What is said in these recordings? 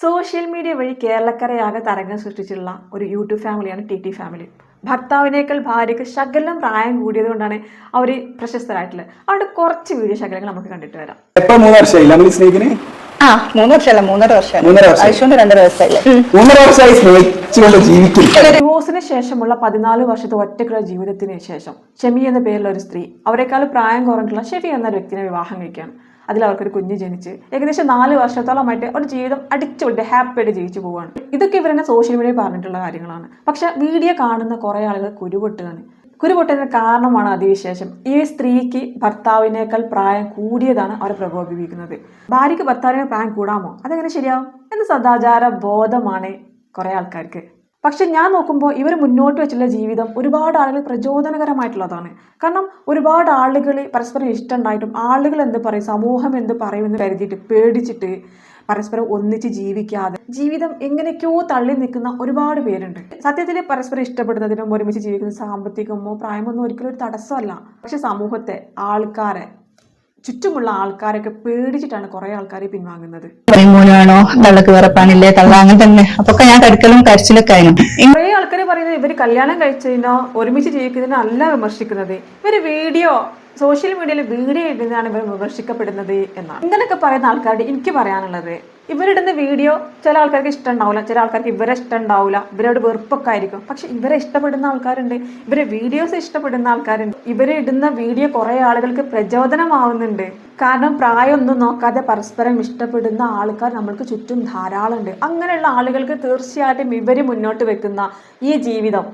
Social media വഴി കേരളക്കരയാകെ തരംഗം സൃഷ്ടിച്ചിട്ടുള്ള ഒരു യൂട്യൂബ് ഫാമിലിയാണ് ടി ടി ഫാമിലി. ഭർത്താവിനേക്കാൾ ഭാര്യയ്ക്ക് ശകലം പ്രായം കൂടിയത് കൊണ്ടാണ് അവർ പ്രശസ്തരായിട്ടുള്ളത്. അവരുടെ കുറച്ച് വീഡിയോ ശകലങ്ങൾ നമുക്ക് കണ്ടിട്ട് വരാം. എപ്പോ മൂന്ന് വർഷമായി നമ്മൾ സ്നേഹിക്കണേ? ആ മൂന്ന് വർഷമല്ല മൂന്നര വർഷം മൂന്നര വർഷം. രണ്ടര മൂന്നര വർഷമായി സ്നേഹിച്ചുകൊണ്ട് ജീവിക്കും ഡിവോഴ്സിന് ശേഷമുള്ള പതിനാല് വർഷത്തെ ഒറ്റക്കുള്ള ജീവിതത്തിന് ശേഷം ഷെമി എന്ന പേരിലുള്ള ഒരു സ്ത്രീ അവരെക്കാൾ പ്രായം കുറഞ്ഞിട്ടുള്ള ഷെഫി എന്ന വ്യക്തിനെ വിവാഹം കഴിക്കുകയാണ്. അതിൽ അവർക്കൊരു കുഞ്ഞ് ജനിച്ച് ഏകദേശം നാല് വർഷത്തോളമായിട്ട് ഒരു ജീവിതം അടിച്ചുവിട്ട് ഹാപ്പിയായിട്ട് ജീവിച്ചു പോവുകയാണ് ഇതൊക്കെ ഇവരെന്നെ സോഷ്യൽ മീഡിയയിൽ പറഞ്ഞിട്ടുള്ള കാര്യങ്ങളാണ്. പക്ഷെ വീഡിയോ കാണുന്ന കുറേ ആളുകൾ കുരുപൊട്ടുകയാണ്. കുരുപൊട്ടതിന് കാരണമാണ് അതിവിശേഷം. ഈ സ്ത്രീക്ക് ഭർത്താവിനേക്കാൾ പ്രായം കൂടിയതാണ് അവരെ പ്രകോപിപ്പിക്കുന്നത്. ഭാര്യയ്ക്ക് ഭർത്താവിനെ പ്രായം കൂടാമോ? അതെങ്ങനെ ശരിയാവും? എന്ന സദാചാര ബോധമാണ് കുറേ ആൾക്കാർക്ക്. പക്ഷെ ഞാൻ നോക്കുമ്പോൾ ഇവർ മുന്നോട്ട് വെച്ചുള്ള ജീവിതം ഒരുപാട് ആളുകൾ പ്രചോദനകരമായിട്ടുള്ളതാണ്. കാരണം ഒരുപാട് ആളുകൾ പരസ്പരം ഇഷ്ടമുണ്ടായിട്ടും ആളുകൾ എന്ത് പറയും സമൂഹം എന്ത് പറയുമെന്ന് കരുതിയിട്ട് പേടിച്ചിട്ട് പരസ്പരം ഒന്നിച്ച് ജീവിക്കാതെ ജീവിതം എങ്ങനെയൊക്കെയോ തള്ളി നിൽക്കുന്ന ഒരുപാട് പേരുണ്ട്. സത്യത്തിൽ പരസ്പരം ഇഷ്ടപ്പെടുന്നതിനും ഒരുമിച്ച് ജീവിക്കുന്ന സാമ്പത്തികമോ പ്രായമൊന്നും ഒരിക്കലും ഒരു തടസ്സമല്ല. പക്ഷെ സമൂഹത്തെ ആൾക്കാരെ ചുറ്റുമുള്ള ആൾക്കാരൊക്കെ പേടിച്ചിട്ടാണ് കുറെ ആൾക്കാർ പിൻവാങ്ങുന്നത്. മോനാണോ? തള്ളക്ക് വിറപ്പാനില്ലേ തള്ള അങ്ങനെ തന്നെ. അപ്പൊക്കെ ഞാൻ കടുക്കലും കരച്ചിലൊക്കെ ആയിരുന്നു. കുറെ ആൾക്കാർ പറയുന്നത് ഇവർ കല്യാണം കഴിച്ചതിനോ ഒരുമിച്ച് ജീവിക്കുന്നതിനോ അല്ല വിമർശിക്കുന്നത്. ഇവർ വീഡിയോ സോഷ്യൽ മീഡിയയിൽ വീഡിയോ ഇടുന്നതാണ് ഇവർ വിമർശിക്കപ്പെടുന്നത് എന്നാണ്. ഇങ്ങനെയൊക്കെ പറയുന്ന ആൾക്കാരുടെ എനിക്ക് പറയാനുള്ളത് ഇവരിടുന്ന വീഡിയോ ചില ആൾക്കാർക്ക് ഇഷ്ടം ഉണ്ടാവില്ല ചില ആൾക്കാർക്ക് ഇവരെ ഇഷ്ടം ഉണ്ടാവില്ല ഇവരോട് വെറുപ്പൊക്കെ ആയിരിക്കും. പക്ഷെ ഇവരെ ഇഷ്ടപ്പെടുന്ന ആൾക്കാരുണ്ട് ഇവരെ വീഡിയോസ് ഇഷ്ടപ്പെടുന്ന ആൾക്കാരുണ്ട്. ഇവരെ ഇടുന്ന വീഡിയോ കുറേ ആളുകൾക്ക് പ്രചോദനമാവുന്നുണ്ട്. കാരണം പ്രായമൊന്നും നോക്കാതെ പരസ്പരം ഇഷ്ടപ്പെടുന്ന ആൾക്കാർ നമ്മൾക്ക് ചുറ്റും ധാരാളം ഉണ്ട് അങ്ങനെയുള്ള ആളുകൾക്ക് തീർച്ചയായിട്ടും ഇവർ മുന്നോട്ട് വെക്കുന്ന ഈ ജീവിതം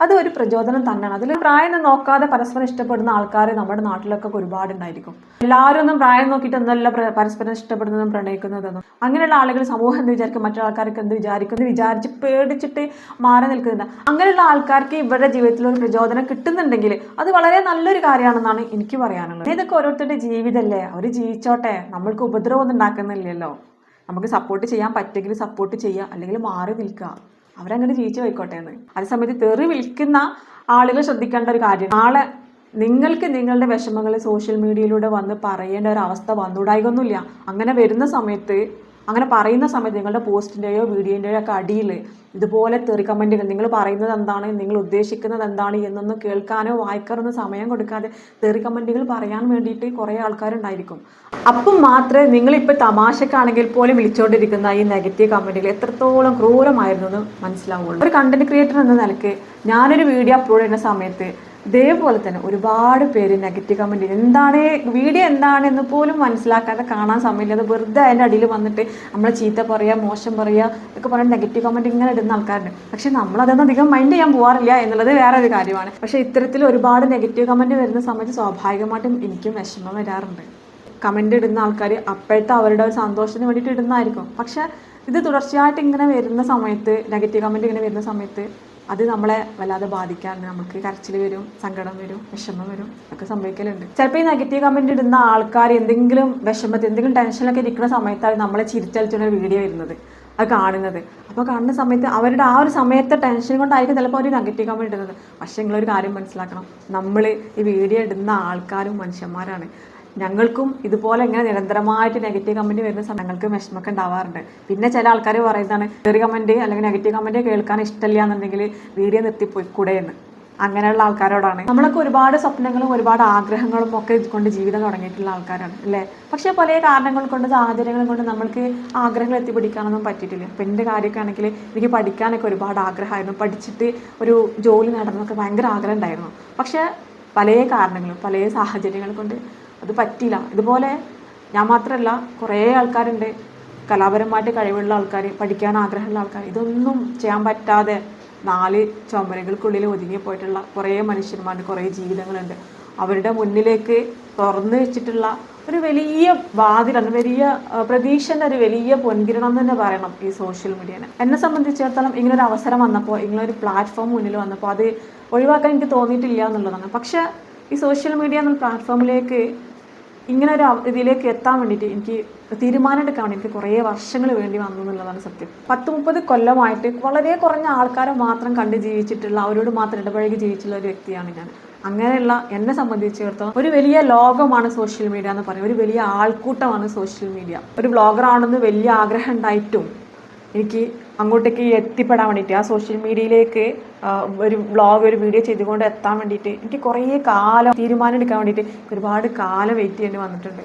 അത് ഒരു പ്രചോദനം തന്നെയാണ്. അതിൽ പ്രായം നോക്കാതെ പരസ്പരം ഇഷ്ടപ്പെടുന്ന ആൾക്കാർ നമ്മുടെ നാട്ടിലൊക്കെ ഒരുപാടുണ്ടായിരിക്കും. എല്ലാവരും ഒന്നും പ്രായം നോക്കിയിട്ട് ഒന്നല്ല പരസ്പരം ഇഷ്ടപ്പെടുന്നതും പ്രണയിക്കുന്നതൊന്നും. അങ്ങനെയുള്ള ആളുകൾ സമൂഹം എന്ത് വിചാരിക്കും? മറ്റൊരാൾക്കാർക്ക് എന്ത് വിചാരിക്കും എന്ന് വിചാരിച്ച് പേടിച്ചിട്ട് മാറി നിൽക്കുന്നുണ്ട്. അങ്ങനെയുള്ള ആൾക്കാർക്ക് ഇവരുടെ ജീവിതത്തിൽ ഒരു പ്രചോദനം കിട്ടുന്നുണ്ടെങ്കിൽ അത് വളരെ നല്ലൊരു കാര്യമാണെന്നാണ് എനിക്ക് പറയാനുള്ളത്. ഇതൊക്കെ ഓരോരുത്തരുടെ ജീവിതമല്ലേ അവർ ജീവിച്ചോട്ടെ. നമ്മൾക്ക് ഉപദ്രവമൊന്നും ഉണ്ടാക്കുന്നില്ലല്ലോ. നമുക്ക് സപ്പോർട്ട് ചെയ്യാൻ പറ്റുമെങ്കിൽ സപ്പോർട്ട് ചെയ്യുക അല്ലെങ്കിൽ മാറി നിൽക്കുക അവരങ്ങനെ ജീവിച്ചു പോയിക്കോട്ടെ എന്ന് അതേസമയത്ത് തെറി വിൽക്കുന്ന ആളുകൾ ശ്രദ്ധിക്കേണ്ട ഒരു കാര്യം. നാളെ നിങ്ങൾക്ക് നിങ്ങളുടെ വിഷമങ്ങൾ സോഷ്യൽ മീഡിയയിലൂടെ വന്ന് പറയേണ്ട ഒരു അവസ്ഥ വന്നുകൂടായികൊന്നുമില്ല അങ്ങനെ വരുന്ന സമയത്ത് അങ്ങനെ പറയുന്ന സമയത്ത് നിങ്ങളുടെ പോസ്റ്റിന്റെയോ വീഡിയോന്റെയോ ഒക്കെ അടിയിൽ ഇതുപോലെ തെറി കമന്റുകൾ നിങ്ങൾ പറയുന്നത് എന്താണ് നിങ്ങൾ ഉദ്ദേശിക്കുന്നത് എന്താണ് എന്നൊന്നും കേൾക്കാനോ വായിക്കാനോ ഒന്നും സമയം കൊടുക്കാതെ തെറി കമന്റുകൾ പറയാൻ വേണ്ടിയിട്ട് കുറേ ആൾക്കാരുണ്ടായിരിക്കും. അപ്പം മാത്രമേ നിങ്ങളിപ്പോൾ തമാശക്കാണെങ്കിൽ പോലും വിളിച്ചുകൊണ്ടിരിക്കുന്ന ഈ നെഗറ്റീവ് കമന്റുകൾ എത്രത്തോളം ക്രൂരമായിരുന്നു എന്ന് മനസ്സിലാവുള്ളൂ. ഒരു കണ്ടന്റ് ക്രിയേറ്റർ എന്ന നിലയ്ക്ക് ഞാനൊരു വീഡിയോ അപ്ലോഡ് ചെയ്യുന്ന സമയത്ത് ഇതേപോലെ തന്നെ ഒരുപാട് പേര് നെഗറ്റീവ് കമന്റ് എന്താണ് വീഡിയോ എന്താണ് എന്ന് പോലും മനസ്സിലാക്കാതെ കാണാൻ സമയമില്ല. അത് വെറുതെ അതിന്റെ അടിയിൽ വന്നിട്ട് നമ്മളെ ചീത്ത പറയുക മോശം പറയുക ഒക്കെ പറയാൻ നെഗറ്റീവ് കമന്റ് ഇങ്ങനെ ഇടുന്ന ആൾക്കാരുണ്ട്. പക്ഷെ നമ്മളതൊന്നും അധികം മൈൻഡ് ചെയ്യാൻ പോകാറില്ല എന്നുള്ളത് വേറെ ഒരു കാര്യമാണ്. പക്ഷേ ഇത്തരത്തിൽ ഒരുപാട് നെഗറ്റീവ് കമന്റ് വരുന്ന സമയത്ത് സ്വാഭാവികമായിട്ടും എനിക്കും വിഷമം വരാറുണ്ട്. കമന്റ് ഇടുന്ന ആൾക്കാർ അപ്പോഴത്തെ അവരുടെ ഒരു സന്തോഷത്തിന് വേണ്ടിയിട്ട് ഇടുന്നതായിരിക്കും. പക്ഷെ ഇത് തുടർച്ചയായിട്ട് ഇങ്ങനെ വരുന്ന സമയത്ത് നെഗറ്റീവ് കമന്റ് ഇങ്ങനെ വരുന്ന സമയത്ത് അത് നമ്മളെ വല്ലാതെ ബാധിക്കാറുണ്ട് നമുക്ക് കരച്ചിൽ വരും സങ്കടം വരും വിഷമം വരും ഒക്കെ സംഭവിക്കലുണ്ട്. ചിലപ്പോൾ ഈ നെഗറ്റീവ് കമന്റ് ഇടുന്ന ആൾക്കാർ എന്തെങ്കിലും വിഷമത്തിൽ എന്തെങ്കിലും ടെൻഷനിലൊക്കെ ഇരിക്കുന്ന സമയത്താണ് നമ്മളെ ചിരിച്ചലിച്ചുള്ള വീഡിയോ വരുന്നത്. അത് കാണുന്നത്. അപ്പോൾ കാണുന്ന സമയത്ത് അവരുടെ ആ ഒരു സമയത്തെ ടെൻഷൻ കൊണ്ടായിരിക്കും ചിലപ്പോൾ അവർ നെഗറ്റീവ് കമന്റ് ഇടുന്നത്. പക്ഷേ നിങ്ങളൊരു കാര്യം മനസ്സിലാക്കണം. നമ്മൾ ഈ വീഡിയോ ഇടുന്ന ആൾക്കാരും മനുഷ്യന്മാരാണ്. ഞങ്ങൾക്കും ഇതുപോലെ ഇങ്ങനെ നിരന്തരമായിട്ട് നെഗറ്റീവ് കമന്റ് വരുന്ന സമയം ഞങ്ങൾക്ക് വിഷമമൊക്കെ ഉണ്ടാവാറുണ്ട്. പിന്നെ ചില ആൾക്കാർ പറയുന്നതാണ് ചെറിയ കമന്റ് അല്ലെങ്കിൽ നെഗറ്റീവ് കമന്റ് കേൾക്കാൻ ഇഷ്ടമില്ല എന്നുണ്ടെങ്കിൽ വീഡിയോ നിർത്തിപ്പോയി കൂടെ എന്ന്. അങ്ങനെയുള്ള ആൾക്കാരോടാണ്. നമ്മളൊക്കെ ഒരുപാട് സ്വപ്നങ്ങളും ഒരുപാട് ആഗ്രഹങ്ങളും ഒക്കെ കൊണ്ട് ജീവിതം തുടങ്ങിയിട്ടുള്ള ആൾക്കാരാണ് അല്ലേ? പക്ഷേ പല കാരണങ്ങൾ കൊണ്ട് സാഹചര്യങ്ങൾ കൊണ്ട് നമ്മൾക്ക് ആഗ്രഹങ്ങൾ എത്തിപ്പിടിക്കാനൊന്നും പറ്റിയിട്ടില്ല. ഇപ്പം എന്റെ കാര്യമൊക്കെ ആണെങ്കിൽ എനിക്ക് പഠിക്കാനൊക്കെ ഒരുപാട് ആഗ്രഹമായിരുന്നു. പഠിച്ചിട്ട് ഒരു ജോലി നേടണമെന്നൊക്കെ ഭയങ്കര ആഗ്രഹം ഉണ്ടായിരുന്നു. പക്ഷേ പല കാരണങ്ങളും പല സാഹചര്യങ്ങൾ കൊണ്ട് അത് പറ്റിയില്ല. ഇതുപോലെ ഞാൻ മാത്രമല്ല കുറേ ആൾക്കാരുണ്ട്. കലാപരമായിട്ട് കഴിവുള്ള ആൾക്കാർ പഠിക്കാൻ ആഗ്രഹമുള്ള ആൾക്കാർ ഇതൊന്നും ചെയ്യാൻ പറ്റാതെ നാല് ചുമരുകൾക്കുള്ളിൽ ഒതുങ്ങി പോയിട്ടുള്ള കുറേ മനുഷ്യന്മാരുണ്ട് കുറേ ജീവിതങ്ങളുണ്ട്. അവരുടെ മുന്നിലേക്ക് തുറന്നു വെച്ചിട്ടുള്ള ഒരു വലിയ വാതിലാണ് വലിയ പ്രതീക്ഷന്റെ ഒരു വലിയ പൊൻകിരണം തന്നെ പറയണം ഈ സോഷ്യൽ മീഡിയനെ എന്നെ സംബന്ധിച്ചിടത്തോളം ഇങ്ങനെ ഒരു അവസരം വന്നപ്പോൾ ഇങ്ങനെ ഒരു പ്ലാറ്റ്ഫോം മുന്നിൽ വന്നപ്പോൾ അത് ഒഴിവാക്കാൻ എനിക്ക് തോന്നിയിട്ടില്ല എന്നുള്ളതാണ്. പക്ഷേ ഈ സോഷ്യൽ മീഡിയ എന്ന പ്ലാറ്റ്ഫോമിലേക്ക് ഇങ്ങനെ ഒരു ഇതിലേക്ക് എത്താൻ വേണ്ടിയിട്ട് എനിക്ക് തീരുമാനം എടുക്കാൻ വേണ്ടി എനിക്ക് കുറേ വർഷങ്ങൾ വേണ്ടി വന്നു എന്നുള്ളതാണ് സത്യം. പത്ത് മുപ്പത് കൊല്ലമായിട്ട് വളരെ കുറഞ്ഞ ആൾക്കാരെ മാത്രം കണ്ട് ജീവിച്ചിട്ടുള്ള അവരോട് മാത്രം ഇടപഴകി ജീവിച്ചിട്ടുള്ള ഒരു വ്യക്തിയാണ് ഞാൻ. അങ്ങനെയുള്ള എന്നെ സംബന്ധിച്ചിടത്തോളം ഒരു വലിയ ലോകമാണ് സോഷ്യൽ മീഡിയ എന്ന് പറയും. ഒരു വലിയ ആൾക്കൂട്ടമാണ് സോഷ്യൽ മീഡിയ. ഒരു ബ്ലോഗർ ആണെന്ന് വലിയ ആഗ്രഹം ഉണ്ടായിട്ടും എനിക്ക് അങ്ങോട്ടേക്ക് എത്തിപ്പെടാൻ വേണ്ടിയിട്ട് ആ സോഷ്യൽ മീഡിയയിലേക്ക് ഒരു വ്ളോഗ് ഒരു വീഡിയോ ചെയ്തുകൊണ്ട് എത്താൻ വേണ്ടിയിട്ട് എനിക്ക് കുറേ കാലം തീരുമാനം എടുക്കാൻ വേണ്ടിയിട്ട് ഒരുപാട് കാലം വെയിറ്റ് ചെയ്യേണ്ടി വന്നിട്ടുണ്ട്.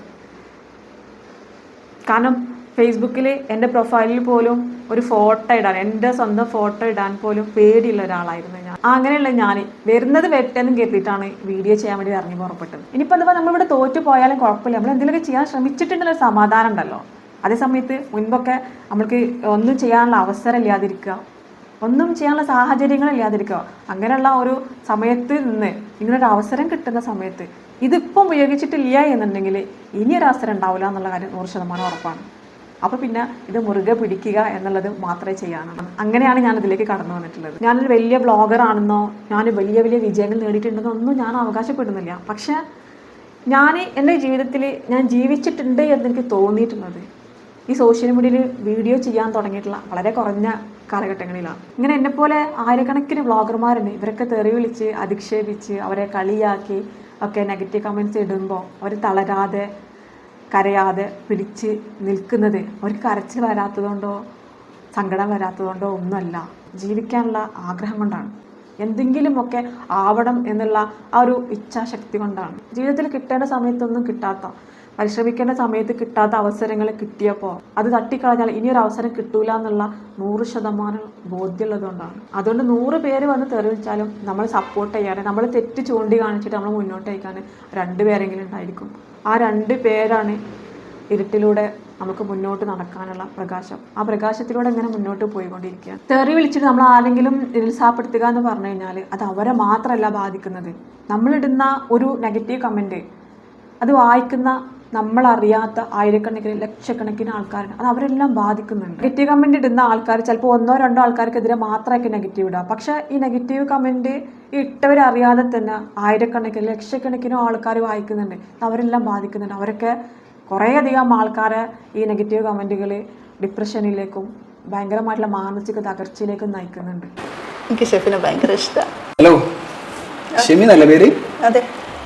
കാരണം ഫേസ്ബുക്കിൽ എന്റെ പ്രൊഫൈലിൽ പോലും ഒരു ഫോട്ടോ ഇടാൻ എന്റെ സ്വന്തം ഫോട്ടോ ഇടാൻ പോലും പേടിയുള്ള ഒരാളായിരുന്നു ഞാൻ. അങ്ങനെയുള്ള ഞാൻ വരുന്നത് വെട്ടെന്നും കരുതിയിട്ടാണ് വീഡിയോ ചെയ്യാൻ വേണ്ടി ഇറങ്ങി പുറപ്പെട്ടത്. ഇനിയിപ്പോൾ എന്താ നമ്മളിവിടെ തോറ്റു പോയാലും കുഴപ്പമില്ല. നമ്മൾ എന്തെങ്കിലുമൊക്കെ ചെയ്യാൻ ശ്രമിച്ചിട്ടുള്ള ഒരു സമാധാനം ഉണ്ടല്ലോ. അതേ സമയത്ത് മുൻപൊക്കെ നമ്മൾക്ക് ഒന്നും ചെയ്യാനുള്ള അവസരം ഇല്ലാതിരിക്കുക ഒന്നും ചെയ്യാനുള്ള സാഹചര്യങ്ങൾ ഇല്ലാതിരിക്കുക അങ്ങനെയുള്ള ഒരു സമയത്ത് നിന്ന് ഇങ്ങനൊരു അവസരം കിട്ടുന്ന സമയത്ത് ഇതിപ്പം ഉപയോഗിച്ചിട്ടില്ല എന്നുണ്ടെങ്കിൽ ഇനിയൊരു അവസരം ഉണ്ടാവില്ല എന്നുള്ള കാര്യം നൂറ് ശതമാനം ഉറപ്പാണ്. അപ്പോൾ പിന്നെ ഇത് മുറുകെ പിടിക്കുക എന്നുള്ളത് മാത്രമേ ചെയ്യാനുള്ളൂ. അങ്ങനെയാണ് ഞാൻ ഇതിലേക്ക് കടന്നു വന്നിട്ടുള്ളത്. ഞാനൊരു വലിയ ബ്ലോഗർ ആണെന്നോ ഞാൻ വലിയ വലിയ വിജയങ്ങൾ നേടിയിട്ടുണ്ടെന്നോ ഒന്നും ഞാൻ അവകാശപ്പെടുന്നില്ല. പക്ഷേ ഞാൻ എന്റെ ജീവിതത്തിൽ ഞാൻ ജീവിച്ചിട്ടുണ്ട് എന്നെനിക്ക് തോന്നിയിട്ടുള്ളത് ഈ സോഷ്യൽ മീഡിയയിൽ വീഡിയോ ചെയ്യാൻ തുടങ്ങിയിട്ടുള്ള വളരെ കുറഞ്ഞ കാലഘട്ടങ്ങളിലാണ്. ഇങ്ങനെ എന്നെപ്പോലെ ആയിരക്കണക്കിന് വ്ളോഗർമാരുണ്ട് ഇവരൊക്കെ തെറി വിളിച്ച് അധിക്ഷേപിച്ച് അവരെ കളിയാക്കി ഒക്കെ നെഗറ്റീവ് കമന്റ്സ് ഇടുമ്പോൾ അവർ തളരാതെ കരയാതെ പിടിച്ച് നിൽക്കുന്നത് അവർക്ക് കരച്ചിൽ വരാത്തതുകൊണ്ടോ സങ്കടം വരാത്തതുകൊണ്ടോ ഒന്നുമല്ല. ജീവിക്കാനുള്ള ആഗ്രഹം കൊണ്ടാണ്. എന്തെങ്കിലുമൊക്കെ ആവണം എന്നുള്ള ആ ഒരു ഇച്ഛാശക്തി കൊണ്ടാണ്. ജീവിതത്തിൽ കിട്ടേണ്ട സമയത്തൊന്നും കിട്ടാത്ത പരിശ്രമിക്കേണ്ട സമയത്ത് കിട്ടാത്ത അവസരങ്ങൾ കിട്ടിയപ്പോൾ അത് തട്ടിക്കളഞ്ഞാൽ ഇനിയൊരു അവസരം കിട്ടൂല എന്നുള്ള നൂറ് ശതമാനം ബോധ്യമുള്ളത് കൊണ്ടാണ്. അതുകൊണ്ട് നൂറ് പേര് വന്ന് തെറിവിച്ചാലും നമ്മൾ സപ്പോർട്ട് ചെയ്യാൻ നമ്മൾ തെറ്റ് ചൂണ്ടി കാണിച്ചിട്ട് നമ്മൾ മുന്നോട്ട് അയക്കാൻ രണ്ട് പേരെങ്കിലും ഉണ്ടായിരിക്കും. ആ രണ്ട് പേരാണ് ഇരുട്ടിലൂടെ നമുക്ക് മുന്നോട്ട് നടക്കാനുള്ള പ്രകാശം. ആ പ്രകാശത്തിലൂടെ ഇങ്ങനെ മുന്നോട്ട് പോയിക്കൊണ്ടിരിക്കുക. തെറി വിളിച്ചിട്ട് നമ്മൾ ആരെങ്കിലും നിരുത്സാഹപ്പെടുത്തുക എന്ന് പറഞ്ഞു കഴിഞ്ഞാൽ അത് അവരെ മാത്രമല്ല ബാധിക്കുന്നത്. നമ്മളിടുന്ന ഒരു നെഗറ്റീവ് കമന്റ് അത് വായിക്കുന്ന നമ്മളറിയാത്ത ആയിരക്കണക്കിന് ലക്ഷക്കണക്കിന് ആൾക്കാരുണ്ട് അത് അവരെല്ലാം ബാധിക്കുന്നുണ്ട്. നെഗറ്റീവ് കമന്റ് ഇടുന്ന ആൾക്കാർ ചിലപ്പോൾ ഒന്നോ രണ്ടോ ആൾക്കാർക്കെതിരെ മാത്രമായിരിക്കും നെഗറ്റീവ് ഇടുക. പക്ഷേ ഈ നെഗറ്റീവ് കമന്റ് ഇട്ടവരറിയാതെ തന്നെ ആയിരക്കണക്കിന് ലക്ഷക്കണക്കിനോ ആൾക്കാർ വായിക്കുന്നുണ്ട്. അവരെല്ലാം ബാധിക്കുന്നുണ്ട്. അവരൊക്കെ കുറേയധികം ആൾക്കാർ ഈ നെഗറ്റീവ് കമന്റുകൾ ഡിപ്രഷനിലേക്കും ഭയങ്കരമായിട്ടുള്ള മാനസിക തകർച്ചയിലേക്കും നയിക്കുന്നുണ്ട്. എനിക്ക് ഷെഫിനെ ഭയങ്കര ഇഷ്ടമാണ് ഹലോ ഷെമി നല്ല പേര്? അതെ.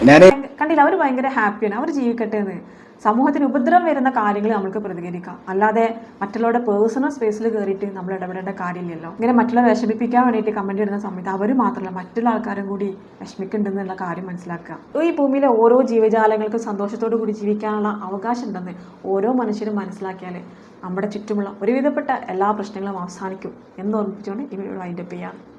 ഞാൻ കണ്ടില്ല അവർ ഭയങ്കര ഹാപ്പിയാണ്. അവർ ജീവിക്കട്ടെ എന്ന്. സമൂഹത്തിന് ഉപദ്രവം വരുന്ന കാര്യങ്ങൾ നമുക്ക് പ്രതികരിക്കാം. അല്ലാതെ മറ്റുള്ളവരുടെ പേഴ്സണൽ സ്പേസിൽ കയറിയിട്ട് നമ്മൾ ഇടപെടേണ്ട കാര്യമില്ലല്ലോ. ഇങ്ങനെ മറ്റുള്ളവരെ വിഷമിപ്പിക്കാൻ വേണ്ടിയിട്ട് കമന്റ് ഇടുന്ന സമയത്ത് അവർ മാത്രമല്ല മറ്റുള്ള ആൾക്കാരും കൂടി വിഷമിക്കുന്നുണ്ടെന്നുള്ള കാര്യം മനസ്സിലാക്കുക. ഈ ഭൂമിയിലെ ഓരോ ജീവജാലങ്ങൾക്കും സന്തോഷത്തോടു കൂടി ജീവിക്കാനുള്ള അവകാശം ഉണ്ടെന്ന് ഓരോ മനുഷ്യരും മനസ്സിലാക്കിയാൽ നമ്മുടെ ചുറ്റുമുള്ള ഒരുവിധപ്പെട്ട എല്ലാ പ്രശ്നങ്ങളും അവസാനിക്കും എന്ന് ഓർമ്മിച്ചുകൊണ്ട് ഇവിടെ വൈൻഡപ്പ് ചെയ്യാം.